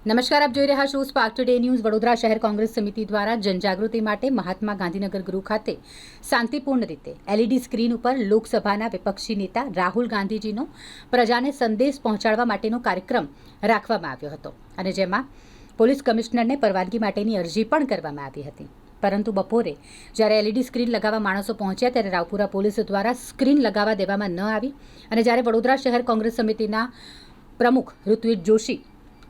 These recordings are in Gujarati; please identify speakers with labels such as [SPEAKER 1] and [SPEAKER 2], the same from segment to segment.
[SPEAKER 1] નમસ્કાર, આપ જોઈ રહ્યા છો સ્પાર્ક ટુડે ન્યૂઝ વડોદરા શહેર કોંગ્રેસ સમિતિ દ્વારા જનજાગૃતિ માટે મહાત્મા ગાંધીનગર ગૃહ ખાતે શાંતિપૂર્ણ રીતે એલઈડી સ્ક્રીન ઉપર લોકસભાના વિપક્ષી નેતા રાહુલ ગાંધીજીનો પ્રજાને સંદેશ પહોંચાડવા માટેનો કાર્યક્રમ રાખવામાં આવ્યો હતો અને જેમાં પોલીસ કમિશનરને પરવાનગી માટેની અરજી પણ કરવામાં આવી હતી. પરંતુ બપોરે જ્યારે એલઈડી સ્ક્રીન લગાવવા માણસો પહોંચ્યા ત્યારે રાવપુરા પોલીસ દ્વારા સ્ક્રીન લગાવવા દેવામાં ન આવી અને જ્યારે વડોદરા શહેર કોંગ્રેસ સમિતિના પ્રમુખ ઋત્વિજ જોશી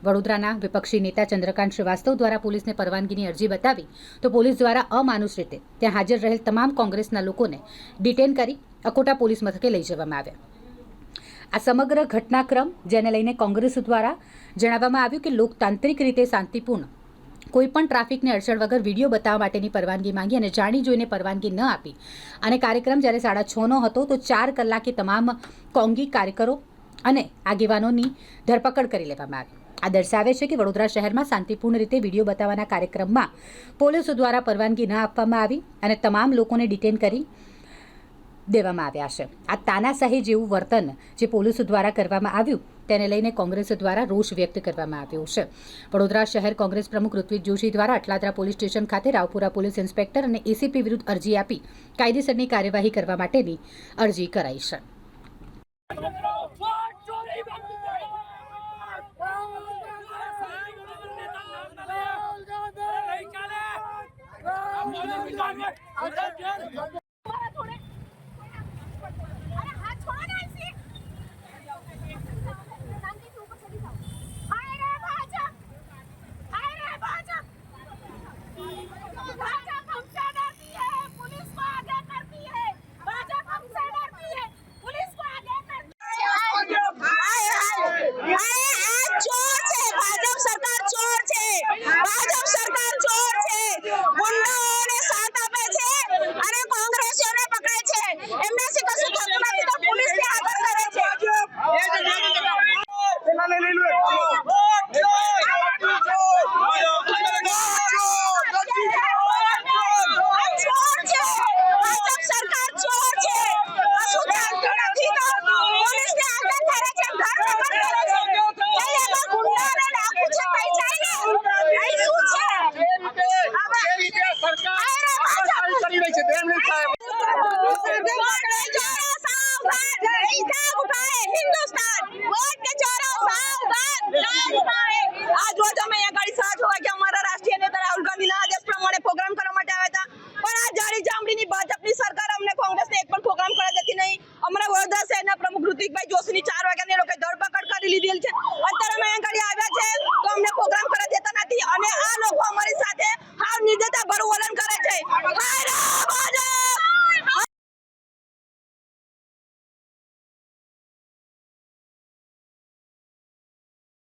[SPEAKER 1] વડોદરાના વિપક્ષી નેતા ચંદ્રકાંત શ્રીવાસ્તવ દ્વારા પોલીસને પરવાનગીની અરજી બતાવી તો પોલીસ દ્વારા અમાનુષ રીતે ત્યાં હાજર રહેલ તમામ કોંગ્રેસના લોકોને ડિટેન કરી અકોટા પોલીસ મથકે લઈ જવામાં આવ્યા. આ સમગ્ર ઘટનાક્રમ, જેને લઈને કોંગ્રેસ દ્વારા જણાવવામાં આવ્યું કે લોકતાંત્રિક રીતે શાંતિપૂર્ણ, કોઈપણ ટ્રાફિકને અડચણ વગર વીડિયો બતાવવા માટેની પરવાનગી માંગી અને જાણી જોઈને પરવાનગી ન આપી અને કાર્યક્રમ જ્યારે સાડા છનો હતો તો ચાર કલાકે તમામ કોંગી કાર્યકરો અને આગેવાનોની ધરપકડ કરી લેવામાં આવી. આ દર્શાવે છે કે વડોદરા શહેરમાં શાંતિપૂર્ણ રીતે વીડિયો બતાવવાના કાર્યક્રમમાં પોલીસ દ્વારા પરવાનગી ન આપવામાં આવી અને તમામ લોકોને ડિટેન કરી દેવામાં આવ્યા છે. આ તાનાશાહી જેવું વર્તન જે પોલીસ દ્વારા કરવામાં આવ્યું, તેને લઈને કોંગ્રેસ દ્વારા રોષ વ્યક્ત કરવામાં આવ્યો છે. વડોદરા શહેર કોંગ્રેસ પ્રમુખ ઋત્વિક જોશી દ્વારા અટલાદરા પોલીસ સ્ટેશન ખાતે રાવપુરા પોલીસ ઇન્સ્પેક્ટર અને એસીપી વિરુદ્ધ અરજી આપી કાયદેસરની કાર્યવાહી કરવા માટેની અરજી કરાઈ છે.
[SPEAKER 2] વોટ ચોરી બંધ કરો! ગઈકાલે આ મોદી વિધાનમાં પ્રતિકભાઈ જોશીની ચાર વાગ્યાની એ લોકોએ ધરપકડ કરી લીધેલ છે?